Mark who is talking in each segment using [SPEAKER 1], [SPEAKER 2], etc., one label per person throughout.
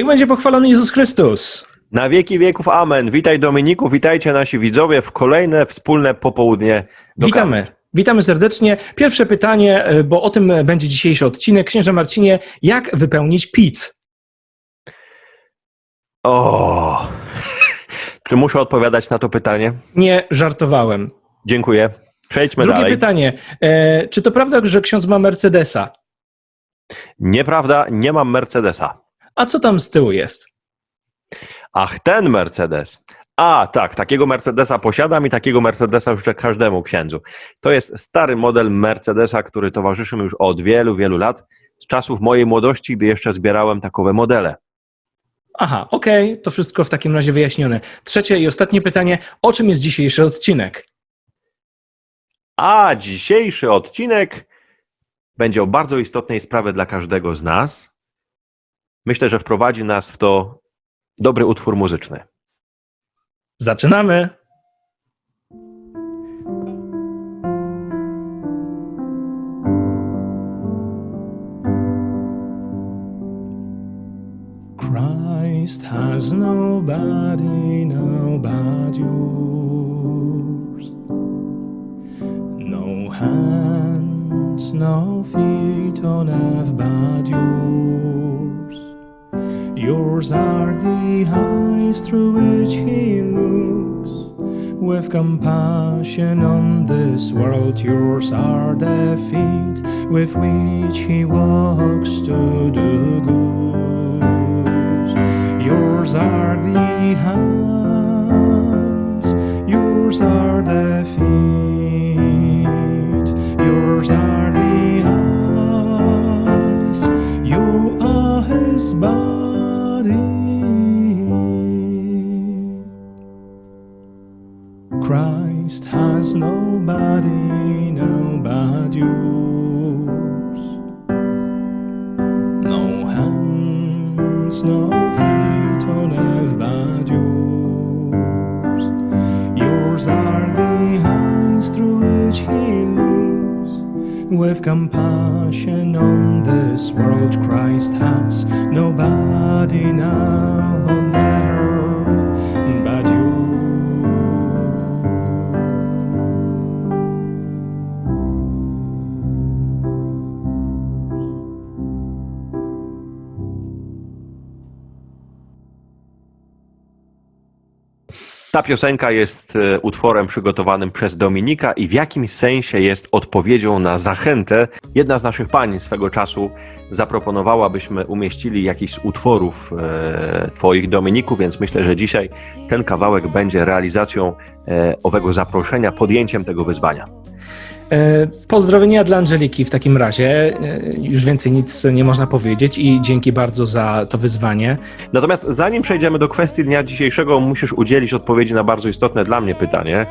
[SPEAKER 1] Niech będzie pochwalony Jezus Chrystus.
[SPEAKER 2] Na wieki wieków amen. Witaj Dominiku, witajcie nasi widzowie w kolejne wspólne popołudnie do.
[SPEAKER 1] Witamy. Witamy serdecznie. Pierwsze pytanie, e, bo o tym będzie dzisiejszy odcinek. Księże Marcinie, jak wypełnić PIC?
[SPEAKER 2] O, czy muszę odpowiadać na to pytanie?
[SPEAKER 1] Nie żartowałem.
[SPEAKER 2] Dziękuję. Przejdźmy
[SPEAKER 1] Drugie
[SPEAKER 2] dalej.
[SPEAKER 1] pytanie. E, czy to prawda, że ksiądz ma Mercedesa?
[SPEAKER 2] Nieprawda, nie mam Mercedesa.
[SPEAKER 1] A co tam z tyłu jest?
[SPEAKER 2] Ach, ten Mercedes. A, tak, takiego Mercedesa posiadam i takiego Mercedesa życzę każdemu księdzu. To jest stary model Mercedesa, który towarzyszy mi już od wielu, wielu lat. Z czasów mojej młodości, gdy jeszcze zbierałem takowe modele.
[SPEAKER 1] Aha, okej, to wszystko w takim razie wyjaśnione. Trzecie i ostatnie pytanie. O czym jest dzisiejszy odcinek?
[SPEAKER 2] A dzisiejszy odcinek będzie o bardzo istotnej sprawie dla każdego z nas. Myślę, że wprowadzi nas w to dobry utwór muzyczny.
[SPEAKER 1] Zaczynamy. Christ has nobody now but yours. No hands, no feet on earth but yours. Yours are the eyes through which he looks with compassion on this world. Yours are the feet with which he walks to do good. Yours are the hands, yours are the feet, yours are the eyes, you are his body. Christ has nobody now but yours. No hands, no feet on earth but yours. Yours are the eyes through which he looks. With compassion on this world, Christ has nobody now on earth
[SPEAKER 2] Ta piosenka jest e, utworem przygotowanym przez Dominika i w jakimś sensie jest odpowiedzią na zachętę. Jedna z naszych pań swego czasu zaproponowała, byśmy umieścili jakiś z utworów e, Twoich Dominiku, więc myślę, że dzisiaj ten kawałek będzie realizacją e, owego zaproszenia, podjęciem tego wyzwania.
[SPEAKER 1] E, Pozdrowienia dla Angeliki w takim razie. E, Już więcej nic nie można powiedzieć i dzięki bardzo za to wyzwanie.
[SPEAKER 2] Natomiast zanim przejdziemy do kwestii dnia dzisiejszego, musisz udzielić odpowiedzi na bardzo istotne dla mnie pytanie,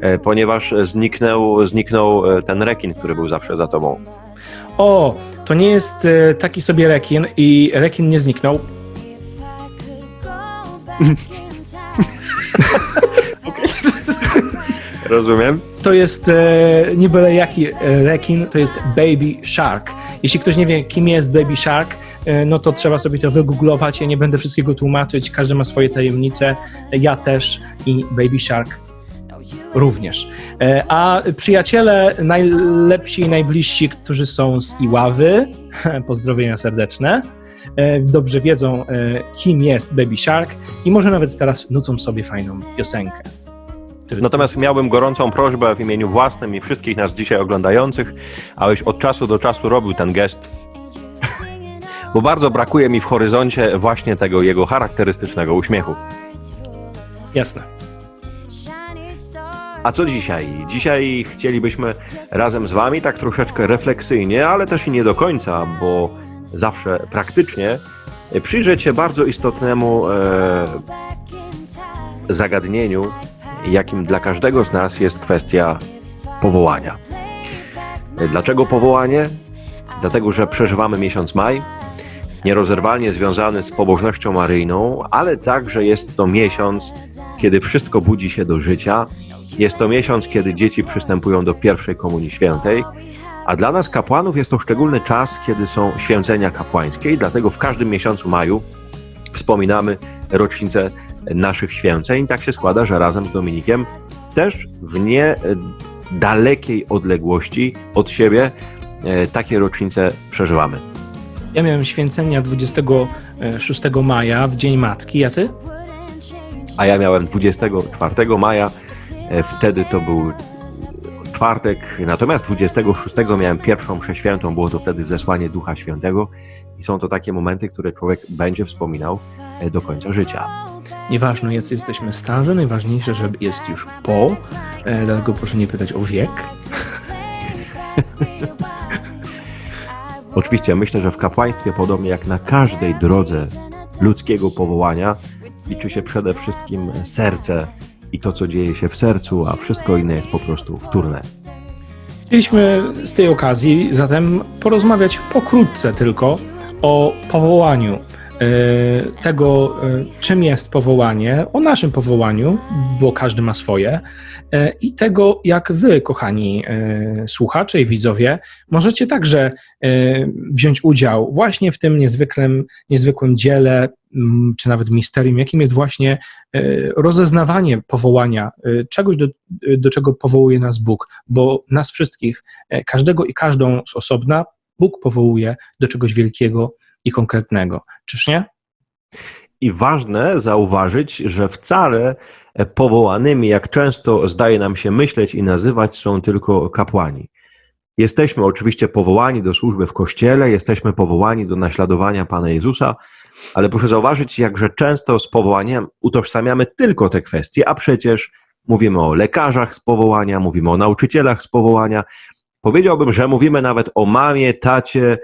[SPEAKER 2] e, ponieważ zniknął, zniknął ten rekin, który był zawsze za tobą.
[SPEAKER 1] O, to nie jest taki sobie rekin i rekin nie zniknął.
[SPEAKER 2] Rozumiem?
[SPEAKER 1] To jest e, nie byle jaki e, rekin, to jest Baby Shark. Jeśli ktoś nie wie, kim jest Baby Shark, e, no to trzeba sobie to wygooglować. Ja nie będę wszystkiego tłumaczyć, każdy ma swoje tajemnice. Ja też i Baby Shark również. E, A przyjaciele najlepsi i najbliżsi, którzy są z Iławy, pozdrowienia serdeczne, e, dobrze wiedzą, e, kim jest Baby Shark i może nawet teraz nucą sobie fajną piosenkę.
[SPEAKER 2] Natomiast miałbym gorącą prośbę w imieniu własnym i wszystkich nas dzisiaj oglądających, abyś od czasu do czasu robił ten gest, bo bardzo brakuje mi w horyzoncie właśnie tego jego charakterystycznego uśmiechu.
[SPEAKER 1] Jasne.
[SPEAKER 2] A co dzisiaj? Dzisiaj chcielibyśmy razem z Wami tak troszeczkę refleksyjnie, ale też i nie do końca, bo zawsze praktycznie, przyjrzeć się bardzo istotnemu e, zagadnieniu, jakim dla każdego z nas jest kwestia powołania. Dlaczego powołanie? Dlatego, że przeżywamy miesiąc maj, nierozerwalnie związany z pobożnością maryjną, ale także jest to miesiąc, kiedy wszystko budzi się do życia. Jest to miesiąc, kiedy dzieci przystępują do pierwszej komunii świętej, a dla nas kapłanów jest to szczególny czas, kiedy są święcenia kapłańskie i dlatego w każdym miesiącu maju wspominamy rocznicę naszych święceń. Tak się składa, że razem z Dominikiem też w nie e, odległości od siebie e, takie rocznice przeżywamy.
[SPEAKER 1] Ja miałem święcenia 26 maja w Dzień Matki, a ty?
[SPEAKER 2] A ja miałem 24 maja, e, wtedy to był czwartek, natomiast 26 miałem pierwszą mszę świętą, było to wtedy zesłanie Ducha Świętego i są to takie momenty, które człowiek będzie wspominał e, do końca życia.
[SPEAKER 1] Nieważne, jacy jesteśmy starzy, najważniejsze, że jest już po, e, dlatego proszę nie pytać o wiek.
[SPEAKER 2] Oczywiście myślę, że w kapłaństwie, podobnie jak na każdej drodze ludzkiego powołania, liczy się przede wszystkim serce i to, co dzieje się w sercu, a wszystko inne jest po prostu wtórne.
[SPEAKER 1] Chcieliśmy z tej okazji zatem porozmawiać pokrótce tylko o powołaniu. e, Tego, e, czym jest powołanie, o naszym powołaniu, bo każdy ma swoje, e, i tego, jak wy, kochani słuchacze i widzowie, możecie także wziąć udział właśnie w tym niezwykłym, niezwykłym dziele, czy nawet misterium, jakim jest właśnie rozeznawanie powołania, czegoś, do, do czego powołuje nas Bóg, bo nas wszystkich, każdego i każdą z osobna, Bóg powołuje do czegoś wielkiego i konkretnego. Czyż nie?
[SPEAKER 2] I ważne zauważyć, że wcale powołanymi, jak często zdaje nam się myśleć i nazywać, są tylko kapłani. Jesteśmy oczywiście powołani do służby w kościele, jesteśmy powołani do naśladowania Pana Jezusa, ale proszę zauważyć, jakże często z powołaniem utożsamiamy tylko te kwestie, a przecież mówimy o lekarzach z powołania, mówimy o nauczycielach z powołania. Powiedziałbym, że mówimy nawet o mamie, tacie,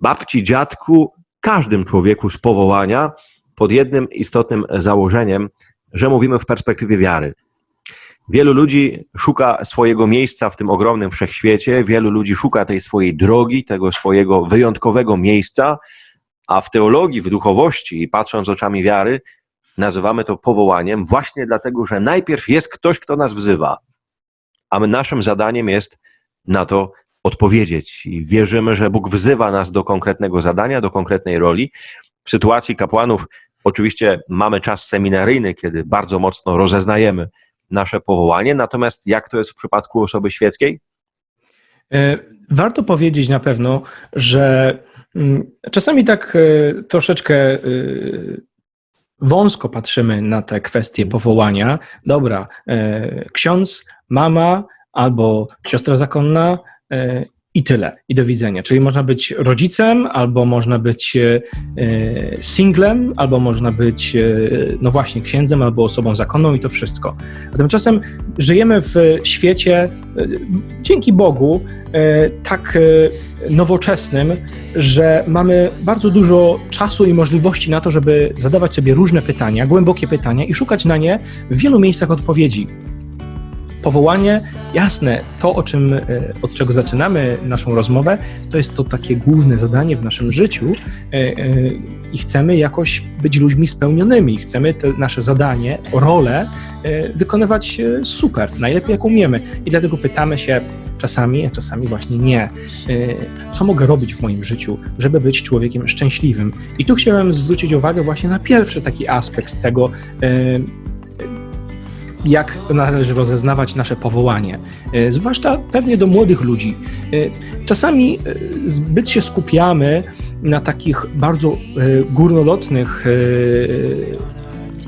[SPEAKER 2] babci, dziadku, każdym człowieku z powołania, pod jednym istotnym założeniem, że mówimy w perspektywie wiary. Wielu ludzi szuka swojego miejsca w tym ogromnym wszechświecie, wielu ludzi szuka tej swojej drogi, tego swojego wyjątkowego miejsca, a w teologii, w duchowości i patrząc oczami wiary, nazywamy to powołaniem właśnie dlatego, że najpierw jest ktoś, kto nas wzywa, a naszym zadaniem jest na to odpowiedzieć i wierzymy, że Bóg wzywa nas do konkretnego zadania, do konkretnej roli. W sytuacji kapłanów oczywiście mamy czas seminaryjny, kiedy bardzo mocno rozeznajemy nasze powołanie, natomiast jak to jest w przypadku osoby świeckiej?
[SPEAKER 1] E, Warto powiedzieć na pewno, że mm, czasami tak e, troszeczkę e, wąsko patrzymy na te kwestie powołania. Dobra, ksiądz, mama albo siostra zakonna e, i tyle, i do widzenia. Czyli można być rodzicem, albo można być e, e, singlem, albo można być, no właśnie, księdzem, albo osobą zakonną i to wszystko. A tymczasem żyjemy w świecie, dzięki Bogu, tak nowoczesnym, że mamy bardzo dużo czasu i możliwości na to, żeby zadawać sobie różne pytania, głębokie pytania i szukać na nie w wielu miejscach odpowiedzi. Powołanie, jasne, to o czym, e, od czego zaczynamy naszą rozmowę, to jest to takie główne zadanie w naszym życiu e, e, i chcemy jakoś być ludźmi spełnionymi. Chcemy te nasze zadanie, rolę wykonywać super, najlepiej jak umiemy. I dlatego pytamy się czasami, a czasami właśnie nie, co mogę robić w moim życiu, żeby być człowiekiem szczęśliwym. I tu chciałem zwrócić uwagę właśnie na pierwszy taki aspekt tego, jak należy rozeznawać nasze powołanie, e, zwłaszcza pewnie do młodych ludzi. E, Czasami e, zbyt się skupiamy na takich bardzo górnolotnych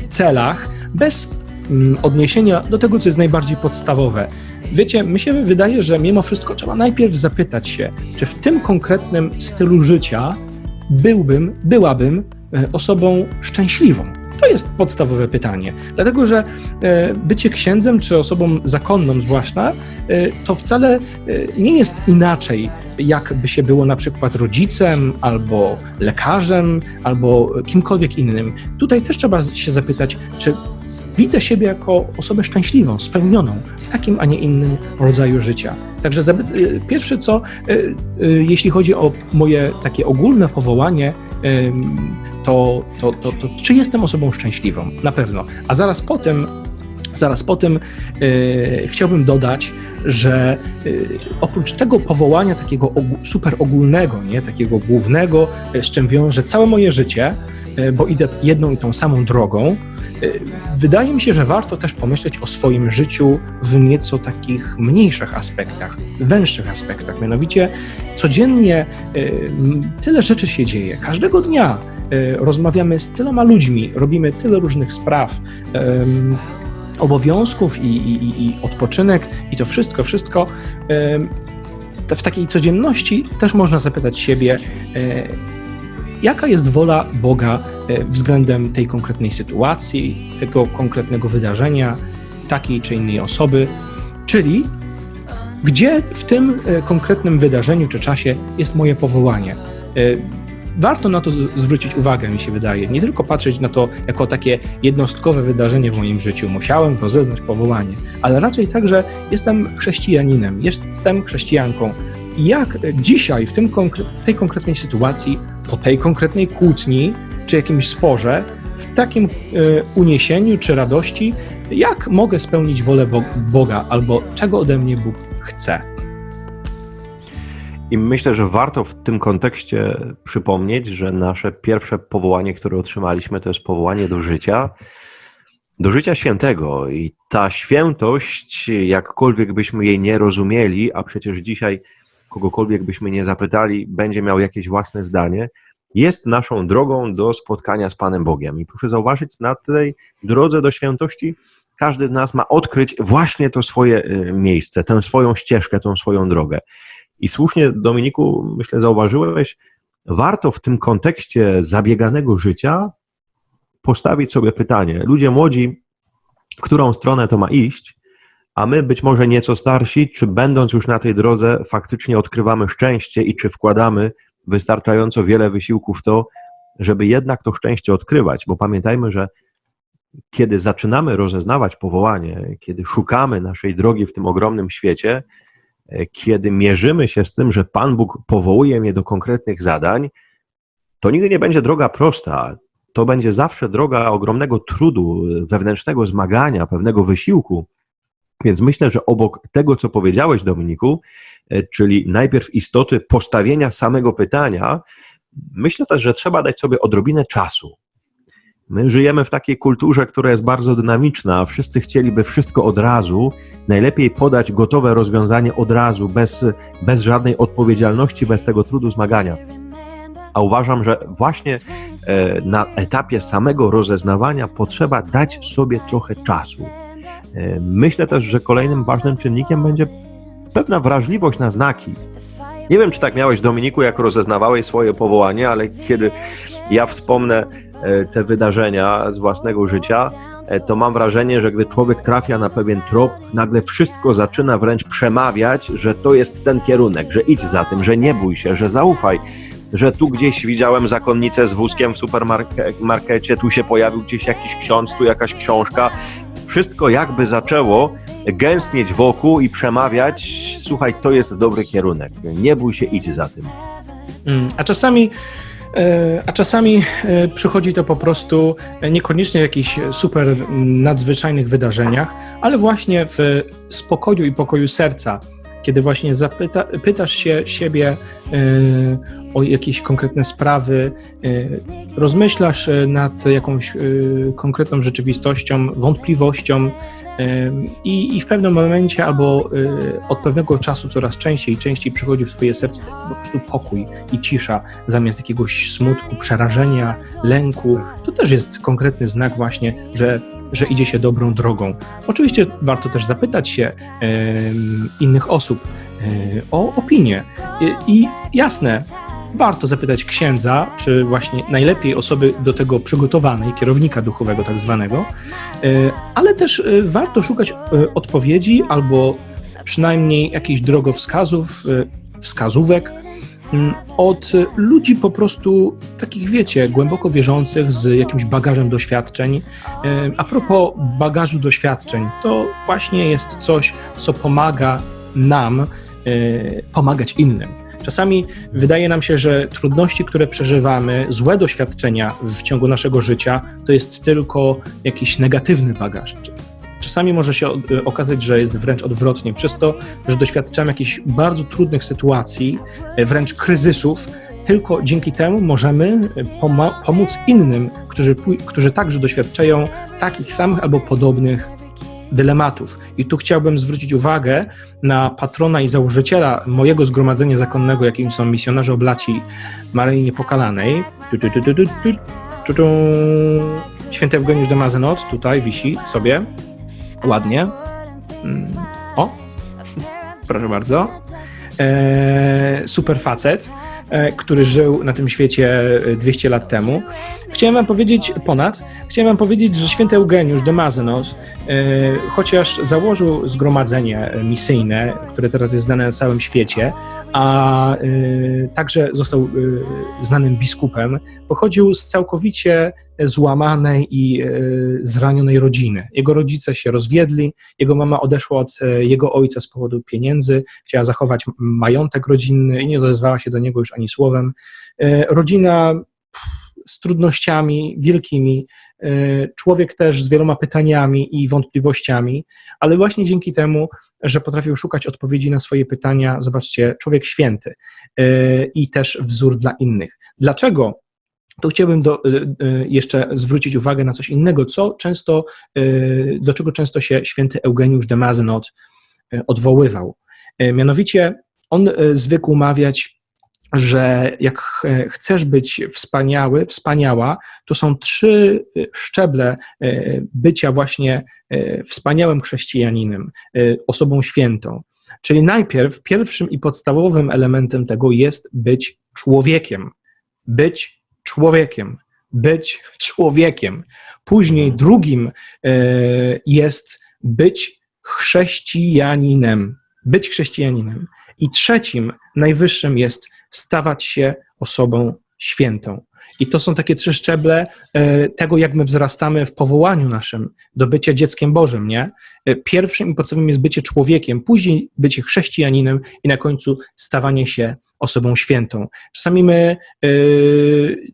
[SPEAKER 1] celach, bez mm, odniesienia do tego, co jest najbardziej podstawowe. Wiecie, mi się wydaje, że mimo wszystko trzeba najpierw zapytać się, czy w tym konkretnym stylu życia byłbym, byłabym osobą szczęśliwą. To jest podstawowe pytanie. Dlatego, że e, bycie księdzem czy osobą zakonną, zwłaszcza, e, to wcale e, nie jest inaczej, jakby się było na przykład rodzicem, albo lekarzem, albo kimkolwiek innym. Tutaj też trzeba się zapytać, czy widzę siebie jako osobę szczęśliwą, spełnioną w takim, a nie innym rodzaju życia. Także pierwsze co, jeśli chodzi o moje takie ogólne powołanie, to, to, to, to czy jestem osobą szczęśliwą? Na pewno. A zaraz potem, zaraz potem e, chciałbym dodać, że y, oprócz tego powołania takiego ogó- super ogólnego, nie, takiego głównego, y, z czym wiąże całe moje życie, bo idę jedną i tą samą drogą, wydaje mi się, że warto też pomyśleć o swoim życiu w nieco takich mniejszych aspektach, węższych aspektach. Mianowicie codziennie tyle rzeczy się dzieje, każdego dnia rozmawiamy z tyloma ludźmi, robimy tyle różnych spraw. obowiązków i, i, i- odpoczynek i to wszystko, wszystko w takiej codzienności też można zapytać siebie, e, jaka jest wola Boga e, względem tej konkretnej sytuacji, tego konkretnego wydarzenia, takiej czy innej osoby, czyli gdzie w tym e, konkretnym wydarzeniu czy czasie jest moje powołanie. Warto na to zwrócić uwagę, mi się wydaje. Nie tylko patrzeć na to jako takie jednostkowe wydarzenie w moim życiu. Musiałem rozeznać powołanie, ale raczej także jestem chrześcijaninem, jestem chrześcijanką. Jak dzisiaj w, tym konkre- tej konkretnej sytuacji, po tej konkretnej kłótni czy jakimś sporze, w takim e, uniesieniu czy radości, jak mogę spełnić wolę Bo- Boga albo czego ode mnie Bóg chce?
[SPEAKER 2] I myślę, że warto w tym kontekście przypomnieć, że nasze pierwsze powołanie, które otrzymaliśmy, to jest powołanie do życia, do życia świętego. I ta świętość, jakkolwiek byśmy jej nie rozumieli, a przecież dzisiaj kogokolwiek byśmy nie zapytali, będzie miał jakieś własne zdanie, jest naszą drogą do spotkania z Panem Bogiem. I proszę zauważyć, na tej drodze do świętości każdy z nas ma odkryć właśnie to swoje y, miejsce, tę swoją ścieżkę, tą swoją drogę. I słusznie, Dominiku, myślę, zauważyłeś, warto w tym kontekście zabieganego życia postawić sobie pytanie. Ludzie młodzi, w którą stronę to ma iść, a my być może nieco starsi, czy będąc już na tej drodze, faktycznie odkrywamy szczęście i czy wkładamy wystarczająco wiele wysiłku w to, żeby jednak to szczęście odkrywać, bo pamiętajmy, że kiedy zaczynamy rozeznawać powołanie, kiedy szukamy naszej drogi w tym ogromnym świecie, kiedy mierzymy się z tym, że Pan Bóg powołuje mnie do konkretnych zadań, to nigdy nie będzie droga prosta. To będzie zawsze droga ogromnego trudu, wewnętrznego zmagania, pewnego wysiłku. Więc myślę, że obok tego, co powiedziałeś, Dominiku, e, czyli najpierw istoty postawienia samego pytania, myślę też, że trzeba dać sobie odrobinę czasu. My żyjemy w takiej kulturze, która jest bardzo dynamiczna. Wszyscy chcieliby wszystko od razu, najlepiej podać gotowe rozwiązanie od razu, bez, bez żadnej odpowiedzialności, bez tego trudu zmagania. A uważam, że właśnie e, na etapie samego rozeznawania potrzeba dać sobie trochę czasu. E, Myślę też, że kolejnym ważnym czynnikiem będzie pewna wrażliwość na znaki. Nie wiem, czy tak miałeś, Dominiku, jak rozeznawałeś swoje powołanie, ale kiedy ja wspomnę te wydarzenia z własnego życia, e, to mam wrażenie, że gdy człowiek trafia na pewien trop, nagle wszystko zaczyna wręcz przemawiać, że to jest ten kierunek, że idź za tym, że nie bój się, że zaufaj, że tu gdzieś widziałem zakonnicę z wózkiem w supermarkecie, tu się pojawił gdzieś jakiś ksiądz, tu jakaś książka. Wszystko jakby zaczęło gęstnieć wokół i przemawiać, słuchaj, to jest dobry kierunek, nie bój się, idź za tym.
[SPEAKER 1] Mm, A czasami, e, a czasami e, przychodzi to po prostu e, niekoniecznie w jakichś super nadzwyczajnych wydarzeniach, ale właśnie w spokoju i pokoju serca, kiedy właśnie zapyta, pytasz się siebie e, o jakieś konkretne sprawy, e, rozmyślasz e, nad jakąś e, konkretną rzeczywistością, wątpliwością, I, I w pewnym momencie, albo y, od pewnego czasu coraz częściej i częściej przychodzi w Twoje serce po prostu pokój i cisza, zamiast jakiegoś smutku, przerażenia, lęku. To też jest konkretny znak, właśnie, że, że idzie się dobrą drogą. Oczywiście warto też zapytać się innych osób y, o opinię. I, I jasne, warto zapytać księdza, czy właśnie najlepiej osoby do tego przygotowanej, kierownika duchowego tak zwanego, y, ale też y, warto szukać y, odpowiedzi albo przynajmniej jakichś drogowskazów, wskazówek mm, od ludzi po prostu takich, wiecie, głęboko wierzących z jakimś bagażem doświadczeń. A propos bagażu doświadczeń, to właśnie jest coś, co pomaga nam pomagać innym. Czasami wydaje nam się, że trudności, które przeżywamy, złe doświadczenia w ciągu naszego życia, to jest tylko jakiś negatywny bagaż. Czasami może się o- okazać, że jest wręcz odwrotnie. Przez to, że doświadczamy jakichś bardzo trudnych sytuacji, e, wręcz kryzysów, tylko dzięki temu możemy e, pomóc innym, którzy, którzy także doświadczają takich samych albo podobnych dylematów. I tu chciałbym zwrócić uwagę na patrona i założyciela mojego zgromadzenia zakonnego, jakim są misjonarze oblaci Maryi Niepokalanej. Tu, tu, tu, tu, tu, tu, tu, tu. Święty Eugeniusz de Mazenot tutaj wisi sobie. Ładnie. Mm, O, proszę bardzo. E, super facet, e, który żył na tym świecie e, 200 lat temu. Chciałem wam powiedzieć, ponad, chciałem wam powiedzieć, że święty Eugeniusz de Mazenos, e, chociaż założył zgromadzenie misyjne, które teraz jest znane na całym świecie, a e, także został e, znanym biskupem, pochodził z całkowicie złamanej i e, zranionej rodziny. Jego rodzice się rozwiedli, jego mama odeszła od e, jego ojca z powodu pieniędzy, chciała zachować majątek rodzinny i nie odezwała się do niego już ani słowem. E, Rodzina z trudnościami wielkimi, e, człowiek też z wieloma pytaniami i wątpliwościami, ale właśnie dzięki temu, że potrafił szukać odpowiedzi na swoje pytania, zobaczcie, człowiek święty e, i też wzór dla innych. Dlaczego? To chciałbym do, e, jeszcze zwrócić uwagę na coś innego, co często, do czego często się święty Eugeniusz de Mazenot odwoływał. Mianowicie on zwykł mawiać, że jak e, chcesz być wspaniały, wspaniała, to są trzy e, szczeble e, bycia właśnie wspaniałym chrześcijaninem, osobą świętą. Czyli najpierw pierwszym i podstawowym elementem tego jest być człowiekiem. Być człowiekiem. Być człowiekiem. Później drugim jest być chrześcijaninem. Być chrześcijaninem. I trzecim, najwyższym jest stawać się osobą świętą. I to są takie trzy szczeble e, tego, jak my wzrastamy w powołaniu naszym do bycia dzieckiem Bożym, nie? E, Pierwszym i podstawowym jest bycie człowiekiem, później bycie chrześcijaninem i na końcu stawanie się osobą świętą. Czasami my e,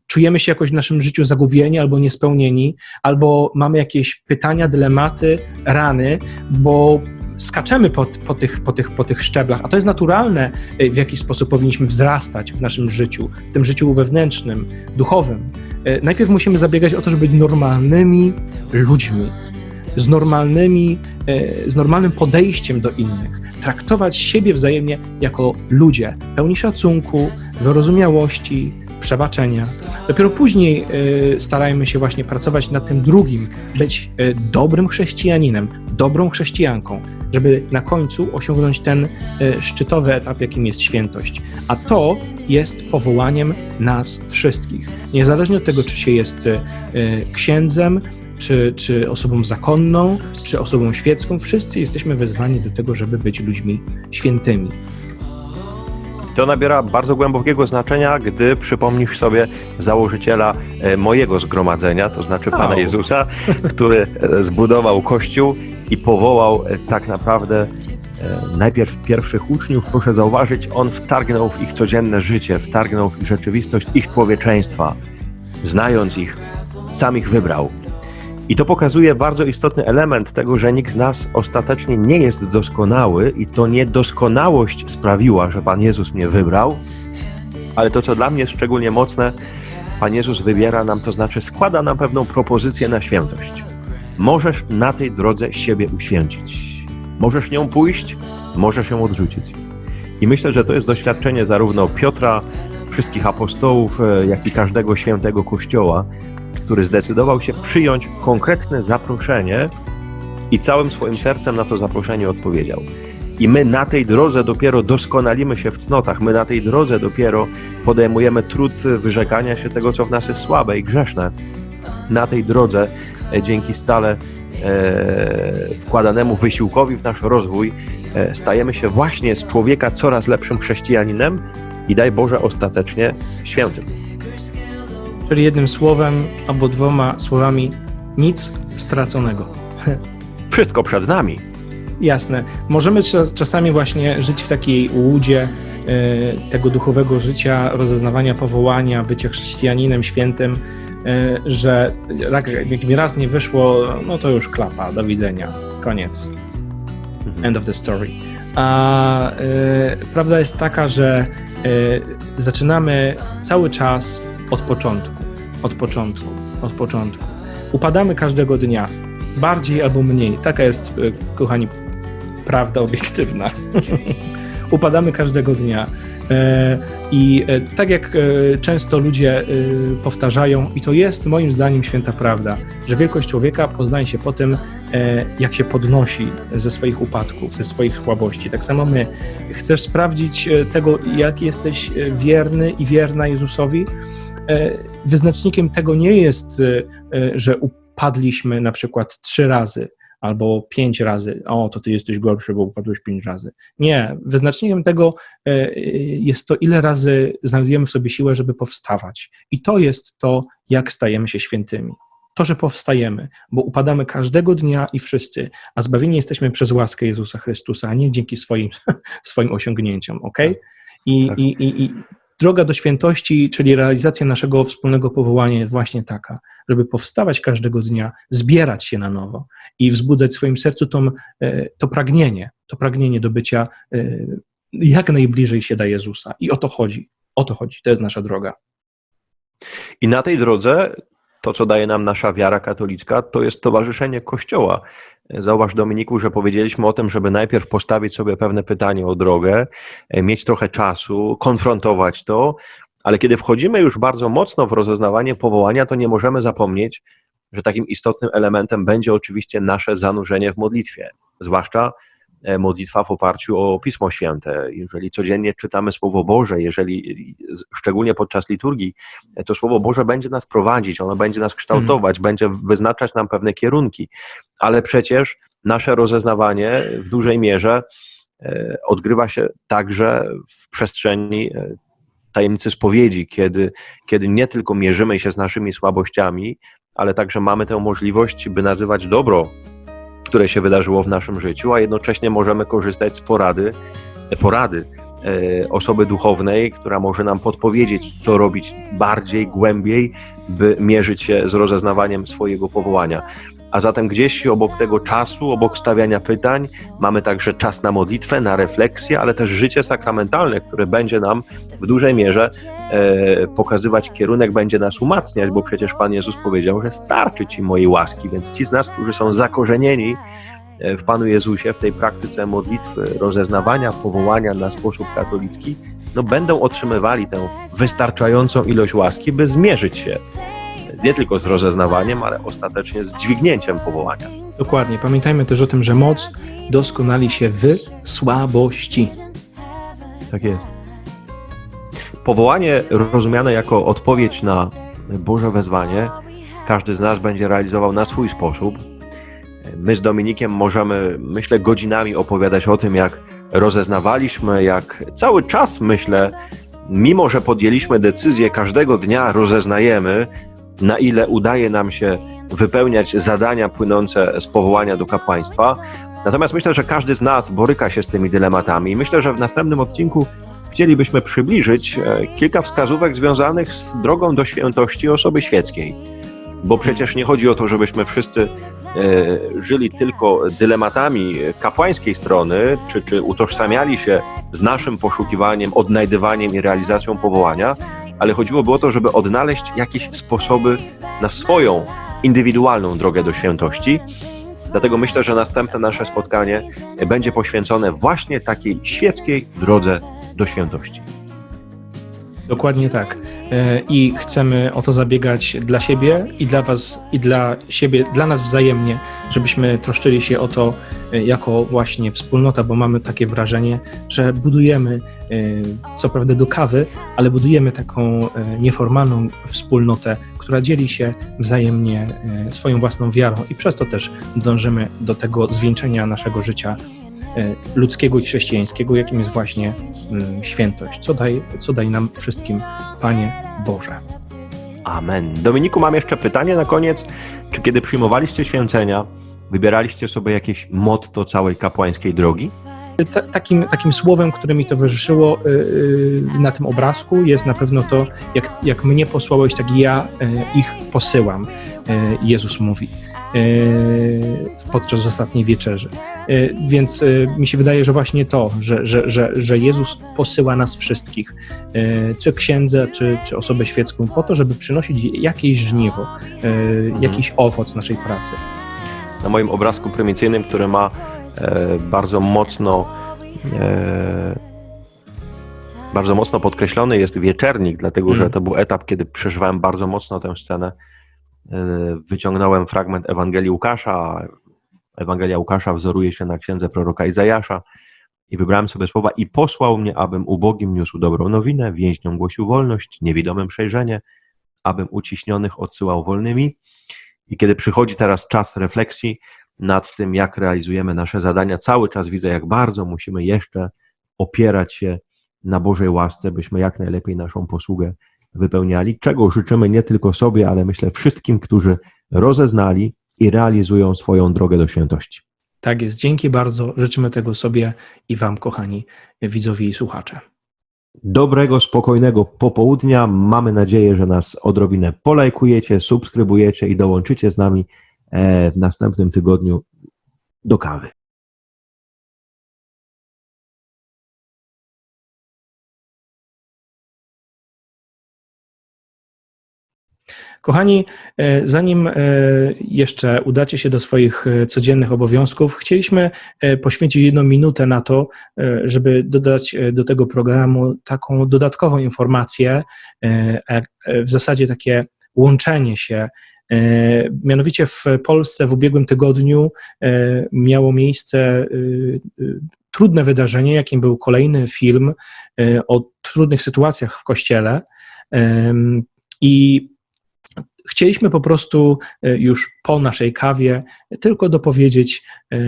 [SPEAKER 1] czujemy się jakoś w naszym życiu zagubieni albo niespełnieni, albo mamy jakieś pytania, dylematy, rany, bo skaczemy po, po, tych, po, tych, po tych szczeblach, a to jest naturalne, e, w jaki sposób powinniśmy wzrastać w naszym życiu, w tym życiu wewnętrznym, duchowym. E, Najpierw musimy zabiegać o to, żeby być normalnymi ludźmi, z normalnymi, e, z normalnym podejściem do innych, traktować siebie wzajemnie jako ludzie, pełni szacunku, wyrozumiałości, przebaczenia. Dopiero później e, starajmy się właśnie pracować nad tym drugim, być e, dobrym chrześcijaninem, dobrą chrześcijanką, żeby na końcu osiągnąć ten e, szczytowy etap, jakim jest świętość. A to jest powołaniem nas wszystkich. Niezależnie od tego, czy się jest księdzem, czy, czy osobą zakonną, czy osobą świecką, wszyscy jesteśmy wezwani do tego, żeby być ludźmi świętymi.
[SPEAKER 2] To nabiera bardzo głębokiego znaczenia, gdy przypomnisz sobie założyciela e, mojego zgromadzenia, to znaczy Pana. Jezusa, który e, zbudował Kościół i powołał e, tak naprawdę najpierw pierwszych uczniów. Proszę zauważyć, on wtargnął w ich codzienne życie, wtargnął w ich rzeczywistość ich człowieczeństwa. Znając ich, sam ich wybrał. I to pokazuje bardzo istotny element tego, że nikt z nas ostatecznie nie jest doskonały i to niedoskonałość sprawiła, że Pan Jezus mnie wybrał, ale to, co dla mnie jest szczególnie mocne, Pan Jezus wybiera nam, to znaczy składa nam pewną propozycję na świętość. Możesz na tej drodze siebie uświęcić. Możesz nią pójść, możesz ją odrzucić. I myślę, że to jest doświadczenie zarówno Piotra, wszystkich apostołów, e, jak i każdego świętego Kościoła, który zdecydował się przyjąć konkretne zaproszenie i całym swoim sercem na to zaproszenie odpowiedział. I my na tej drodze dopiero doskonalimy się w cnotach, my na tej drodze dopiero podejmujemy trud wyrzekania się tego, co w nas jest słabe i grzeszne. Na tej drodze, e, dzięki stale e, wkładanemu wysiłkowi w nasz rozwój, e, stajemy się właśnie z człowieka coraz lepszym chrześcijaninem i daj Boże ostatecznie świętym.
[SPEAKER 1] Czyli jednym słowem albo dwoma słowami nic straconego.
[SPEAKER 2] Wszystko przed nami.
[SPEAKER 1] Jasne. Możemy czas- czasami właśnie żyć w takiej łudzie e, tego duchowego życia, rozeznawania powołania, bycia chrześcijaninem świętym, e, że jak jak mi raz nie wyszło, no to już klapa, do widzenia, koniec.
[SPEAKER 2] Mhm.
[SPEAKER 1] End of the story. A e, prawda jest taka, że zaczynamy cały czas od początku, od początku, od początku. Upadamy każdego dnia, bardziej albo mniej. Taka jest, e, kochani, prawda obiektywna. Upadamy każdego dnia. E, I e, tak jak często ludzie powtarzają, i to jest moim zdaniem święta prawda, że wielkość człowieka poznaje się po tym, jak się podnosi ze swoich upadków, ze swoich słabości. Tak samo my. Chcesz sprawdzić tego, jak jesteś wierny i wierna Jezusowi? Wyznacznikiem tego nie jest, e, e, że upadliśmy na przykład trzy razy albo pięć razy. O, to ty jesteś gorszy, bo upadłeś pięć razy. Nie. Wyznacznikiem tego e, jest to, ile razy znajdujemy w sobie siłę, żeby powstawać. I to jest to, jak stajemy się świętymi. To, że powstajemy, bo upadamy każdego dnia i wszyscy, a zbawieni jesteśmy przez łaskę Jezusa Chrystusa, a nie dzięki swoim, swoim osiągnięciom, ok? I,
[SPEAKER 2] Tak.
[SPEAKER 1] i, i, I droga do świętości, czyli realizacja naszego wspólnego powołania jest właśnie taka, żeby powstawać każdego dnia, zbierać się na nowo i wzbudzać w swoim sercu tą, e, to pragnienie, to pragnienie do bycia e, jak najbliżej się da Jezusa. I o to chodzi. O to chodzi. To jest nasza droga.
[SPEAKER 2] I na tej drodze to, co daje nam nasza wiara katolicka, to jest towarzyszenie Kościoła. Zauważ, Dominiku, że powiedzieliśmy o tym, żeby najpierw postawić sobie pewne pytanie o drogę, e, mieć trochę czasu, konfrontować to, ale kiedy wchodzimy już bardzo mocno w rozeznawanie powołania, to nie możemy zapomnieć, że takim istotnym elementem będzie oczywiście nasze zanurzenie w modlitwie, zwłaszcza modlitwa w oparciu o Pismo Święte. Jeżeli codziennie czytamy Słowo Boże, jeżeli szczególnie podczas liturgii, e, to Słowo Boże będzie nas prowadzić, ono będzie nas kształtować, będzie wyznaczać nam pewne kierunki, ale przecież nasze rozeznawanie w dużej mierze e, odgrywa się także w przestrzeni e, tajemnicy spowiedzi, kiedy, kiedy nie tylko mierzymy się z naszymi słabościami, ale także mamy tę możliwość, by nazywać dobro, które się wydarzyło w naszym życiu, a jednocześnie możemy korzystać z porady, porady e, osoby duchownej, która może nam podpowiedzieć, co robić bardziej, głębiej, by mierzyć się z rozeznawaniem swojego powołania. A zatem gdzieś obok tego czasu, obok stawiania pytań, mamy także czas na modlitwę, na refleksję, ale też życie sakramentalne, które będzie nam w dużej mierze e, pokazywać kierunek, będzie nas umacniać, bo przecież Pan Jezus powiedział, że starczy Ci mojej łaski, więc ci z nas, którzy są zakorzenieni e, w Panu Jezusie, w tej praktyce modlitwy, rozeznawania, powołania na sposób katolicki, no będą otrzymywali tę wystarczającą ilość łaski, by zmierzyć się nie tylko z rozeznawaniem, ale ostatecznie z dźwignięciem powołania.
[SPEAKER 1] Dokładnie. Pamiętajmy też o tym, że moc doskonali się w słabości.
[SPEAKER 2] Tak jest. Powołanie rozumiane jako odpowiedź na Boże wezwanie, każdy z nas będzie realizował na swój sposób. My z Dominikiem możemy, myślę, godzinami opowiadać o tym, jak rozeznawaliśmy, jak cały czas, myślę, mimo że podjęliśmy decyzję, każdego dnia rozeznajemy, na ile udaje nam się wypełniać zadania płynące z powołania do kapłaństwa. Natomiast myślę, że każdy z nas boryka się z tymi dylematami. Myślę, że w następnym odcinku chcielibyśmy przybliżyć e, kilka wskazówek związanych z drogą do świętości osoby świeckiej. Bo przecież nie chodzi o to, żebyśmy wszyscy e, żyli tylko dylematami kapłańskiej strony, czy, czy utożsamiali się z naszym poszukiwaniem, odnajdywaniem i realizacją powołania, ale chodziłoby o to, żeby odnaleźć jakieś sposoby na swoją indywidualną drogę do świętości. Dlatego myślę, że następne nasze spotkanie będzie poświęcone właśnie takiej świeckiej drodze do świętości.
[SPEAKER 1] Dokładnie tak. E, I chcemy o to zabiegać dla siebie i dla Was, i dla siebie, dla nas wzajemnie, żebyśmy troszczyli się o to e, jako właśnie wspólnota, bo mamy takie wrażenie, że budujemy, e, co prawda do kawy, ale budujemy taką nieformalną wspólnotę, która dzieli się wzajemnie swoją własną wiarą i przez to też dążymy do tego zwieńczenia naszego życia ludzkiego i chrześcijańskiego, jakim jest właśnie mm, świętość. Co daj, co daj nam wszystkim, Panie Boże.
[SPEAKER 2] Amen. Dominiku, mam jeszcze pytanie na koniec. Czy kiedy przyjmowaliście święcenia, wybieraliście sobie jakieś motto całej kapłańskiej drogi?
[SPEAKER 1] Ta- Takim, takim słowem, które mi towarzyszyło y, y, na tym obrazku jest na pewno to, jak, jak mnie posłałeś, tak ja ich posyłam, Jezus mówi podczas ostatniej wieczerzy. Y, Więc y, mi się wydaje, że właśnie to, że, że, że, że Jezus posyła nas wszystkich, czy księdza, czy, czy osobę świecką, po to, żeby przynosić jakieś żniwo, y, jakiś owoc naszej pracy.
[SPEAKER 2] Na moim obrazku prymicyjnym, który ma e, bardzo mocno e, bardzo mocno podkreślony jest wieczernik, dlatego że
[SPEAKER 1] Mm.
[SPEAKER 2] to był etap, kiedy przeżywałem bardzo mocno tę scenę. E, Wyciągnąłem fragment Ewangelii Łukasza. Ewangelia Łukasza wzoruje się na księdze proroka Izajasza i wybrałem sobie słowa i posłał mnie, abym ubogim niósł dobrą nowinę, więźniom głosił wolność, niewidomym przejrzenie, abym uciśnionych odsyłał wolnymi. I kiedy przychodzi teraz czas refleksji nad tym, jak realizujemy nasze zadania, cały czas widzę, jak bardzo musimy jeszcze opierać się na Bożej łasce, byśmy jak najlepiej naszą posługę wypełniali, czego życzymy nie tylko sobie, ale myślę wszystkim, którzy rozeznali i realizują swoją drogę do świętości.
[SPEAKER 1] Tak jest. Dzięki bardzo. Życzymy tego sobie i Wam, kochani widzowie i słuchacze.
[SPEAKER 2] Dobrego, spokojnego popołudnia. Mamy nadzieję, że nas odrobinę polajkujecie, subskrybujecie i dołączycie z nami e, w następnym tygodniu do kawy.
[SPEAKER 1] Kochani, e, zanim e, jeszcze udacie się do swoich e, codziennych obowiązków, chcieliśmy poświęcić jedną minutę na to, żeby dodać do tego programu taką dodatkową informację, w zasadzie takie łączenie się. Mianowicie w Polsce w ubiegłym tygodniu miało miejsce trudne wydarzenie, jakim był kolejny film o trudnych sytuacjach w kościele. I chcieliśmy po prostu e, już po naszej kawie tylko dopowiedzieć, e,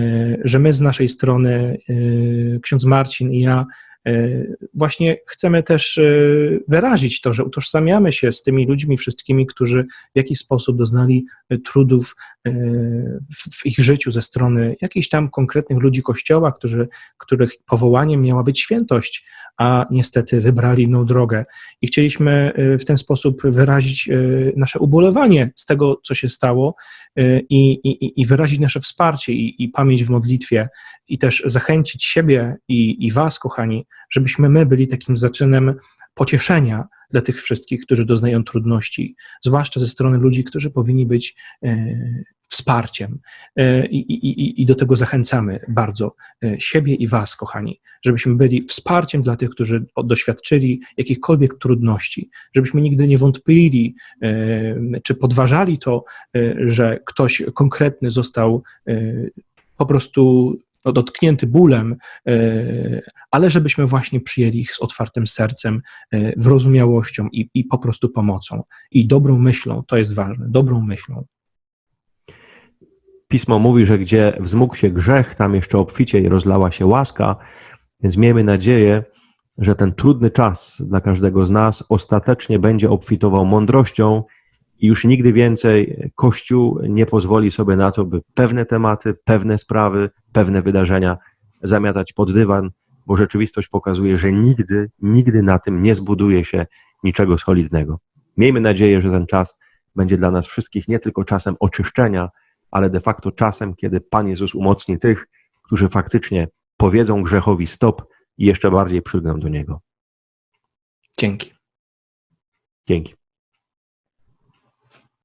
[SPEAKER 1] że my z naszej strony, e, ksiądz Marcin i ja, właśnie chcemy też e, wyrazić to, że utożsamiamy się z tymi ludźmi wszystkimi, którzy w jakiś sposób doznali e, trudów e, w, ich życiu ze strony jakichś tam konkretnych ludzi Kościoła, którzy, których powołaniem miała być świętość, a niestety wybrali inną drogę. I chcieliśmy e, w ten sposób wyrazić e, nasze ubolewanie z tego, co się stało e, i, i, i wyrazić nasze wsparcie i, i pamięć w modlitwie i też zachęcić siebie i, i Was, kochani, żebyśmy my byli takim zaczynem pocieszenia dla tych wszystkich, którzy doznają trudności, zwłaszcza ze strony ludzi, którzy powinni być e, wsparciem. E, I, do tego zachęcamy bardzo e, siebie i Was, kochani, żebyśmy byli wsparciem dla tych, którzy doświadczyli jakichkolwiek trudności, żebyśmy nigdy nie wątpili czy podważali to, że ktoś konkretny został po prostu no, dotknięty bólem, e, ale żebyśmy właśnie przyjęli ich z otwartym sercem, e, wyrozumiałością i, i po prostu pomocą. I dobrą myślą, to jest ważne, dobrą myślą.
[SPEAKER 2] Pismo mówi, że gdzie wzmógł się grzech, tam jeszcze obficie i rozlała się łaska, więc miejmy nadzieję, że ten trudny czas dla każdego z nas ostatecznie będzie obfitował mądrością i już nigdy więcej Kościół nie pozwoli sobie na to, by pewne tematy, pewne sprawy, pewne wydarzenia zamiatać pod dywan, bo rzeczywistość pokazuje, że nigdy, nigdy na tym nie zbuduje się niczego solidnego. Miejmy nadzieję, że ten czas będzie dla nas wszystkich nie tylko czasem oczyszczenia, ale de facto czasem, kiedy Pan Jezus umocni tych, którzy faktycznie powiedzą grzechowi stop i jeszcze bardziej przylgną do Niego.
[SPEAKER 1] Dzięki.
[SPEAKER 2] Dzięki.